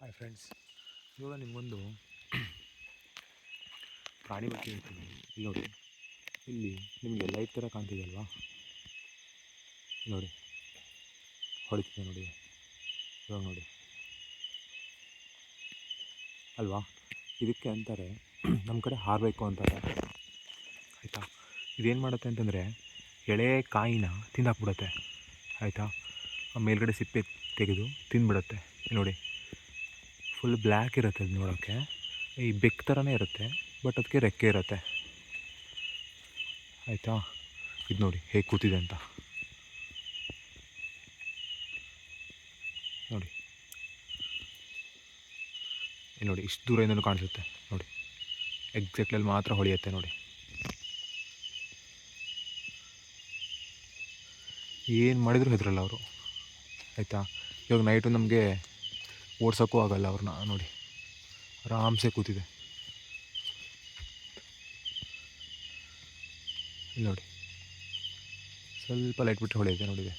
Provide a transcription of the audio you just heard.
Hi friends ಇವಾಗ ನಿಮಗೊಂದು ಪ್ರಾಣಿ ಬಗ್ಗೆ ಹೇಳ್ತೀನಿ. ಇಲ್ಲಿ ನೋಡಿ. ಇಲ್ಲಿ ನಿಮಗೆ ಲೈಟ್ ಥರ ಕಾಣ್ತಿದೆಯಲ್ವಾ ನೋಡಿ. ಹೊಡಿತಿದೆ ನೋಡಿ. ಇವಾಗ ನೋಡಿ. ಅಲ್ವಾ? ಇದಕ್ಕೆ ಅಂತಾರೆ ನಮ್ಮ ಕಡೆ ಹಾರಬೇಕು ಅಂತಾರೆ. ಆಯಿತಾ? ಇದೇನು ಮಾಡುತ್ತೆ ಅಂತಂದರೆ, ಎಳೆ ಕಾಯಿನ ತಿಂದಾಕ್ಬಿಡುತ್ತೆ. ಆಯಿತಾ? ಮೇಲ್ಗಡೆ ಸಿಪ್ಪೆ ತೆಗೆದು ತಿಂದ್ಬಿಡುತ್ತೆ. ನೋಡಿ. ಫುಲ್ ಬ್ಲ್ಯಾಕ್ ಇರುತ್ತೆ ಅದು ನೋಡೋಕ್ಕೆ. ಈ ಬೆಕ್ ಥರನೇ ಇರುತ್ತೆ ಬಟ್ ಅದಕ್ಕೆ ರೆಕ್ಕೆ ಇರುತ್ತೆ. ಆಯಿತಾ? ಇದು ನೋಡಿ, ಹೇಗೆ ಕೂತಿದೆ ಅಂತ. ನೋಡಿ. ನೋಡಿ, ಇಷ್ಟು ದೂರದಿಂದಲೂ ಕಾಣಿಸುತ್ತೆ, ನೋಡಿ. ಎಕ್ಸಾಕ್ಟ್ಲಲ್ಲಿ ಮಾತ್ರ ಹೊಳೆಯುತ್ತೆ, ನೋಡಿ. ಏನು ಮಾಡಿದರೂ ಹೆದರಲ್ಲ ಅವರು? ಆಯಿತಾ? ಇವಾಗ ನೈಟು ನಮಗೆ ಓಡ್ಸೋಕ್ಕೂ ಆಗಲ್ಲ ಅವ್ರನ್ನ. ನೋಡಿ ಆರಾಮ್ಸೆ ಕೂತಿದೆ. ನೋಡಿ ಸ್ವಲ್ಪ ಲೈಟ್ ಬಿಟ್ಟು ಹೊಳೆಯಿದೆ ನೋಡಿದೆ.